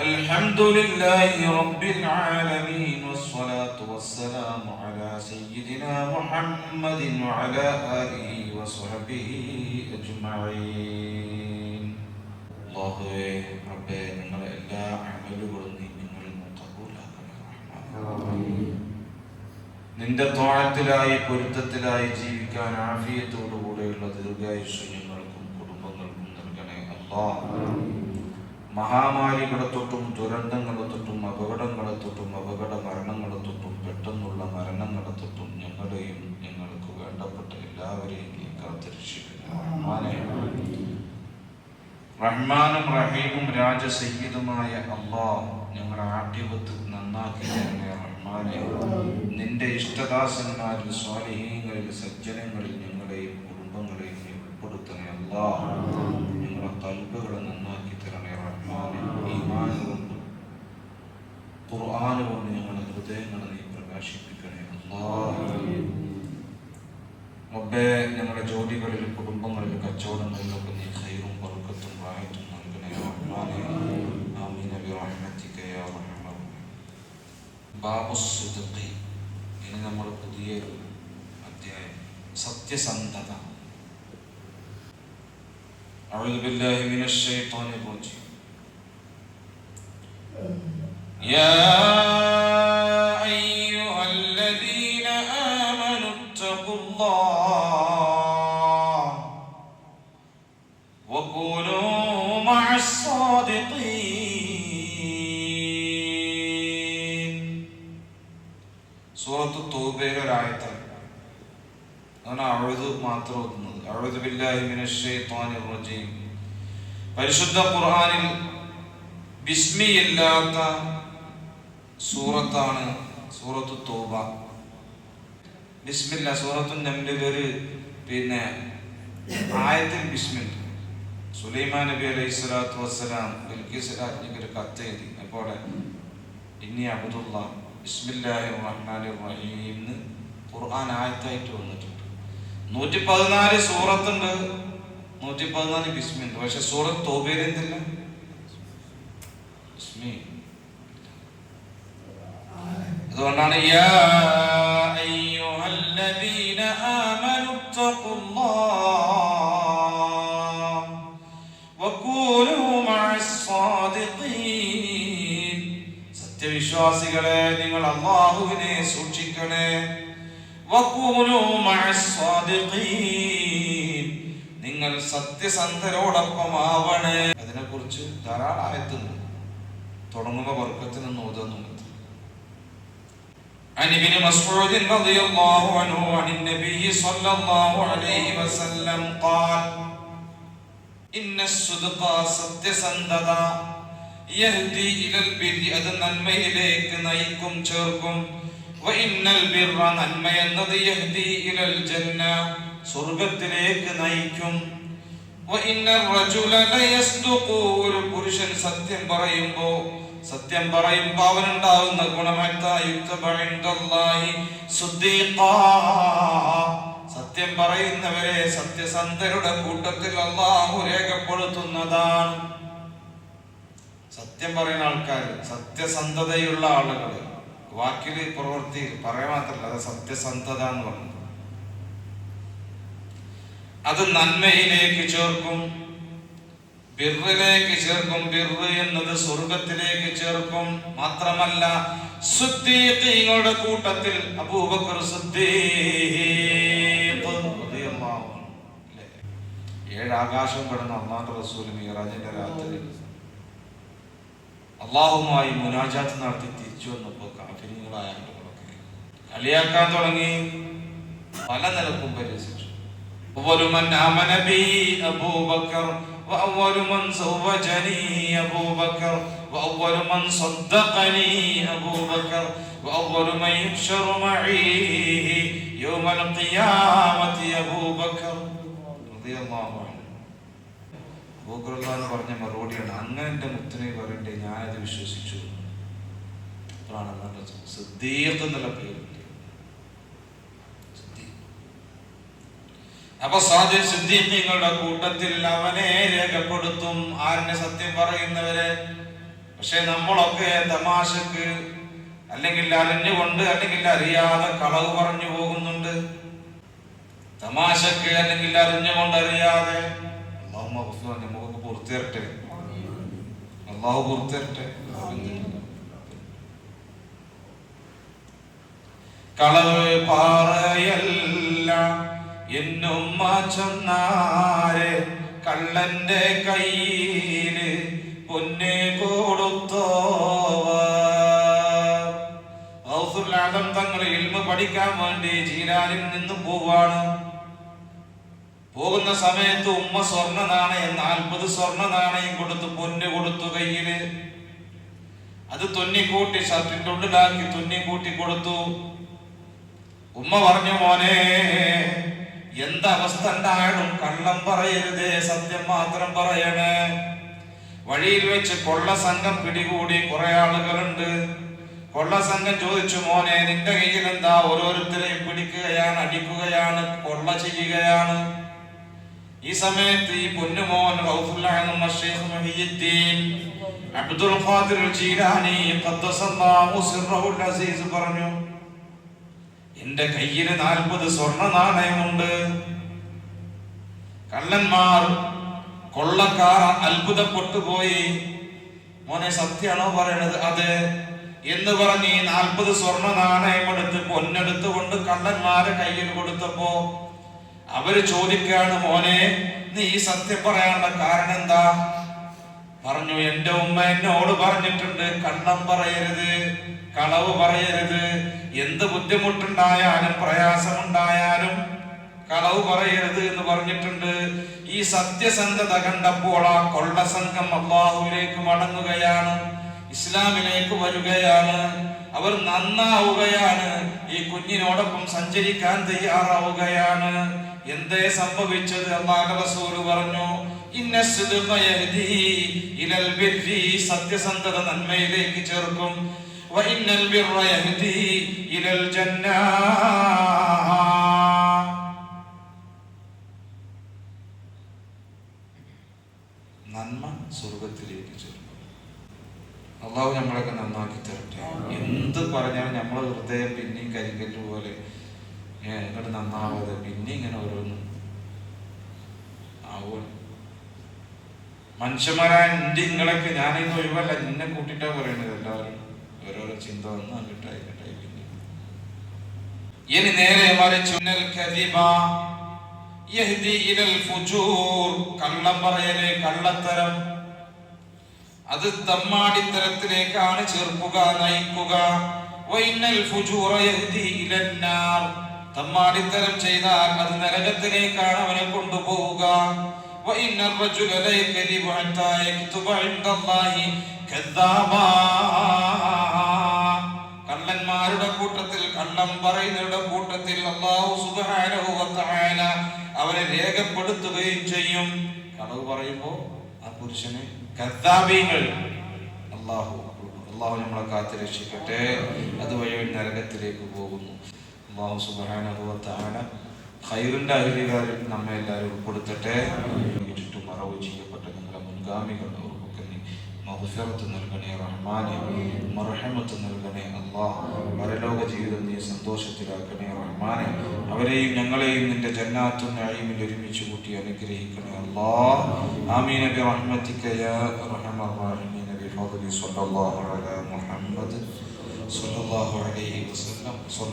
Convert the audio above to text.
الحمد لله رب العالمين والصلاة والسلام على سيدنا محمد وعلى آله وصحبه أجمعين الله ربي നിങ്ങൾ എല്ലാ അമലുകളും നീ നിങ്ങൾ കബൂലാക്കണേ റഹ്മാൻ നിന്റെ തോഴത്തിലായി പൊരുത്തത്തിലായി ജീവിക്കാൻ ആഫിയത്തോടുകൂടെയുള്ള ദീർഘായുഷ ഞങ്ങൾക്കും കുടുംബങ്ങൾക്കും നൽകണേ അല്ലാ മഹാമാരികളെ തൊട്ടും ദുരന്തങ്ങളെ തൊട്ടും അപകടങ്ങളെ തൊട്ടും അപകട മരണങ്ങളെ തൊട്ടും പെട്ടെന്നുള്ള മരണങ്ങളെ തൊട്ടും ഞങ്ങളെയും ഞങ്ങൾക്ക് വേണ്ടപ്പെട്ട എല്ലാവരെയും നീ കാത്തിരക്ഷിക്കുന്നു റഹ്മാനെ റഹീമും രാജസഹിതമായ അള്ളാഹ് ഞങ്ങളുടെ ആട്ടിപത്ത് നന്നാക്കി തന്നെ റഹ്മാനെ. നിന്റെ ഇഷ്ടദാസന്മാരിൽ സ്വാലിഹീങ്ങളിൽ സജ്ജനങ്ങളിൽ ഞങ്ങളെയും കുടുംബങ്ങളെയും ഉൾപ്പെടുത്തണേ അള്ളാഹ്. ഞങ്ങളുടെ കൽബുകളെ നന്നാക്കി തരണേ റഹ്മാനെ ഈമാൻ കൊണ്ട് ഖുർആൻ കൊണ്ട് ഞങ്ങളുടെ ഹൃദയങ്ങളെ നീ പ്രകാശിപ്പിക്കണേ അള്ളാഹ് റബ്ബേ ഞങ്ങളുടെ ജോലികളിലും കുടുംബങ്ങളിലും കച്ചവടങ്ങളിലൊക്കെ നീ ഖൈറും ബർക്കത്തും റാഹത്തും നൽകണേ റഹ്മാനെ ആമീൻ ബിറഹ്മതിക യാ റഹ്മാൻ ബാബു സുദ്ഖി ഇനി നമ്മൾ പുതിയൊരു അധ്യായം സത്യസന്ധത أعوذ بالله من الشيطان الرجيم يا أيها الذين آمنوا اتقوا الله وكونوا مع الصادقين സൂറത്ത് തൗബയിലെ ഒരായത്താണ് അതാണ് അഴുത് മാത്രം ഓതുന്നത് അഴുത് ബില്ലാഹി മിനശ് ശൈത്വാനിർ റജീം പരിശുദ്ധ ഖുർആനിൽ ബിസ്മി ഇല്ലാത്ത സൂറത്താണ് സൂറത്ത് തോബ. ബിസ്മില്ല സൂറത്തു നമ്മുടെ ഒരു പിന്നെ ആയത്തിൽ ബിസ്മിൽ. സുലൈമാൻ നബി അലൈഹി സ്വലാത്തു വസ്സലാം ബിൽക്കിസ് രാജ്ഞിക്ക് കത്ത് എഴുതി അപ്പോൾ ഇനി അബുദുള്ള ബിസ്മില്ലാഹി റഹ്മാനി റഹീം എന്ന് ഖുർആൻ ആയത്തായിട്ട് വന്നിട്ടുണ്ട്. നൂറ്റി പതിനാല് സൂറത്തുണ്ട്. നൂറ്റി പതിനാല് ബിസ്മിണ്ട് പക്ഷെ സൂറത്ത് തോബയിൽ ബിസ്മി അതുകൊണ്ടാണ് സത്യവിശ്വാസികളെ നിങ്ങൾ അള്ളാഹുവിനെ സൂക്ഷിക്കണേ. നിങ്ങൾ സത്യസന്ധരോടൊപ്പം ആവണേ അതിനെക്കുറിച്ച് ധാരാളം ആയത്തുണ്ട് തുടങ്ങുമ്പോൾ വർക്കത്തിൽ നിന്ന് عن ابن مسعود رضي الله عنه عن النبي صلى الله عليه وسلم قال إن الصدق സത്യസന്ധത يهدي إلى البر അത് നന്മയിലേക്ക് നയിക്കും ചേർക്കും وإن البر നന്മ എന്നത് يهدي إلى الجنة സ്വർഗത്തിലേക്ക് നയിക്കും وإن الرجل ليصدق ഒരു പുരുഷൻ സത്യം പറയുമ്പോ സത്യം പറയുമ്പോ അവനുണ്ടാവുന്ന ഗുണമെന്തായി സത്യം പറയുന്നവരെ സത്യസന്ധരുടെ കൂട്ടത്തിൽ അള്ളാഹു രേഖപ്പെടുത്തുന്നതാണ്. സത്യം പറയുന്ന ആൾക്കാർ സത്യസന്ധതയുള്ള ആളുകൾ വാക്കിൽ പ്രവൃത്തി പറയാൻ മാത്രമല്ല അത് സത്യസന്ധത എന്ന് പറഞ്ഞു അത് നന്മയിലേക്ക് ചേർക്കും. ബിറിലേക്ക് ചേർക്കും. ബിർ എന്നത് സ്വർഗത്തിലേക്ക് ചേർക്കും. മാത്രമല്ല സുദ്ദീഖീങ്ങളുടെ കൂട്ടത്തിൽ അബൂബക്കർ ഏഴ് ആകാശം കടന്ന അല്ലാഹു റസൂൽ മിറാജിന്റെ രാത്രി. അള്ളാഹുമായി മുനാജാത്ത് നടത്തി തിരിച്ചു വന്നപ്പോൾ കാഫിര്യങ്ങളായ ആളുകളൊക്കെ കളിയാക്കാൻ തുടങ്ങി. പല നിലക്കും പരിഹസിച്ചു അബൂബക്കർ وأول من زوجني أبو بكر وأول من صدقني أبو بكر وأول من يحشر معي يوم القيامة أبو بكر رضي الله عنه എന്ന് പറഞ്ഞ മറുപടിയാണ് അങ്ങനെ എൻ്റെ മുത്തിനെ പറയണ്ടേ ഞാനത് വിശ്വസിച്ചു അപ്പോഴാണ് അള്ളാഹ് സിദ്ദീഖ് എന്നുള്ള പേര് അപ്പൊ സ്വാതി സിദ്ദീഖിങ്ങളുടെ കൂട്ടത്തിൽ അവനെ രേഖപ്പെടുത്തും ആരിനെ സത്യം പറയുന്നവരെ. പക്ഷെ നമ്മളൊക്കെ തമാശക്ക് അല്ലെങ്കിൽ അറിഞ്ഞുകൊണ്ട് അല്ലെങ്കിൽ അറിയാതെ കളവ് പറഞ്ഞു പോകുന്നുണ്ട്. തമാശക്ക് അല്ലെങ്കിൽ അറിഞ്ഞുകൊണ്ട് അറിയാതെ. നമുക്കൊക്കെ പുറത്തിരട്ടെ. അള്ളാഹു പുറത്തിരട്ടെ. കളവ് പാറയല്ല. എന്നുമ്മ ചെന്നാരെ കള്ളന്റെ കയ്യിൽ പൊന്നെ കൊടുത്തോവാദം തങ്ങൾ ഇൽമ പഠിക്കാൻ വേണ്ടി ജീരാനിൽ നിന്നും പോവാണ്. പോകുന്ന സമയത്ത് ഉമ്മ സ്വർണ നാണയം നാൽപ്പത് സ്വർണ നാണയം കൊടുത്തു പൊന്ന് കൊടുത്തു കയ്യിൽ. അത് തുന്നിക്കൂട്ടി ഷർട്ടിന്റെ ഉള്ളിലാക്കി തുന്നിക്കൂട്ടി കൊടുത്തു. ഉമ്മ പറഞ്ഞു മോനെ എന്തവസ്ഥ ഉണ്ടായാലും കള്ളം പറയരുതേ സത്യം മാത്രം പറയണേ. വഴിയിൽ വെച്ച് കൊള്ള സംഘം പിടികൂടി കുറെ ആളുകളുണ്ട്. കൊള്ള സംഘം ചോദിച്ചു മോനെ നിന്റെ കയ്യിൽ എന്താ? ഓരോരുത്തരെയും പിടിക്കുകയാണ് അടിക്കുകയാണ് കൊള്ള ചെയ്യുകയാണ്. ഈ സമയത്ത് ഈ പൊന്നുമോൻ അബ്ദുൽ ഖാദിർ അസീസ് പറഞ്ഞു എന്റെ കയ്യിൽ നാൽപ്പത് സ്വർണ നാണയമുണ്ട് കള്ളന്മാർ കൊള്ളക്കാർ അത്ഭുതപ്പെട്ടു പോയി മോനെ സത്യാണോ പറയണത് അത്? എന്ന് പറഞ്ഞ് ഈ നാൽപ്പത് സ്വർണ പൊന്നെടുത്ത് കൊണ്ട് കള്ളന്മാരെ കയ്യിൽ കൊടുത്തപ്പോ അവർ ചോദിക്കാണ് മോനെ നീ ഈ സത്യം പറയാനുള്ള കാരണം എന്താ? പറഞ്ഞു എന്റെ ഉമ്മ എന്നോട് പറഞ്ഞിട്ടുണ്ട് കള്ളം പറയരുത് കളവ് പറയരുത് എന്ത് ബുദ്ധിമുട്ടുണ്ടായാലും പ്രയാസമുണ്ടായാലും കളവ് പറയരുത് എന്ന് പറഞ്ഞിട്ടുണ്ട്. ഈ സത്യസന്ധത കണ്ടപ്പോൾ ആ കൊള്ളസംഘം അള്ളാഹുവിലേക്ക് മടങ്ങുകയാണ് ഇസ്ലാമിലേക്ക് വരികയാണ്. അവർ നന്നാവുകയാണ് ഈ കുഞ്ഞിനോടൊപ്പം സഞ്ചരിക്കാൻ തയ്യാറാവുകയാണ്. എന്തേ സംഭവിച്ചത്? റസൂൽ പറഞ്ഞു ഇന്ന സത്യസന്ധത നന്മയിലേക്ക് ചേർക്കും. വ البر يهدي إلى الجنة. നന്മ സ്വർഗത്തിലേക്ക് ചേർക്കും അള്ളാഹു നമ്മളൊക്കെ നന്നാക്കി തരട്ടെ. എന്ത് പറഞ്ഞാലും നമ്മളെ ഹൃദയം പിന്നെയും കരിക്കറ്റ് പോലെ ഇങ്ങോട്ട് നന്നാവാതെ പിന്നെ ഇങ്ങനെ ഓരോന്നും ആവുക. മനുഷ്യന്മാരായ എന്റെ ഇങ്ങളൊക്കെ ഞാനിന്ന് ഒഴിവല്ല നിന്നെ കൂട്ടിട്ടാ പറയണത് എല്ലാവരും. ഓരോരോ ചിന്ത വന്ന് ഇങ്ങോട്ടായി പിന്നെ ഇനി നേരെ ഫുജൂർ കള്ളം പറയൽ കള്ളത്തരം. അത് തമ്മാടിത്തരത്തിലേക്കാണ് ചേർക്കുക നയിക്കുക. തമ്മാടിത്തരം ചെയ്താൽ അത് നരകത്തിലേക്കാണ് അവനെ കൊണ്ടുപോവുക. وإن الرجل لا يكذب حتى يكتب عند الله كذابا കള്ളന്മാരുടെ കൂട്ടത്തിൽ കള്ളം പറയുന്നവരുടെ കൂട്ടത്തിൽ അള്ളാഹു സുബ്ഹാനഹു വ തആല അവനെ രേഖപ്പെടുത്തുകയും ചെയ്യും കളവ് പറയുമ്പോ ആ പുരുഷന് കദ്ദാബീങ്ങൾ അള്ളാഹു അള്ളാഹു നമ്മളെ കാത്തു രക്ഷിക്കട്ടെ അതുവഴി അവൻ നരകത്തിലേക്ക് പോകുന്നു അള്ളാഹു സുബ്ഹാനഹു വ ഖൈറിന്റെ അഹരികാരിൽ നമ്മെ എല്ലാവരും ഉൾപ്പെടുത്തട്ടെ. ചുറ്റും മറവ് ചെയ്യപ്പെട്ട നമ്മുടെ മുൻഗാമികൾ അവർക്കൊക്കെ നീ മഗ്ഫിറത്ത് നൽകണേ റഹ്മാനെ. മർഹമത്ത് നൽകണേ അള്ളാഹ് പരലോക ജീവിതം നീ സന്തോഷത്തിലാക്കണേ റഹ്മാനെ. അവരെയും ഞങ്ങളെയും നിന്റെ ജന്നാത്തും നഈമിൽ ഒരുമിച്ച് കൂട്ടി അനുഗ്രഹിക്കണേ അള്ളാഹ് ആമീ നബി റഹ്മതിക യാ അർഹമർ നബി ഫാദലി സ്വല്ലല്ലാഹു അലാ മുഹമ്മദ് സ്വല്ലല്ലാഹു അലൈഹി വസല്ലം.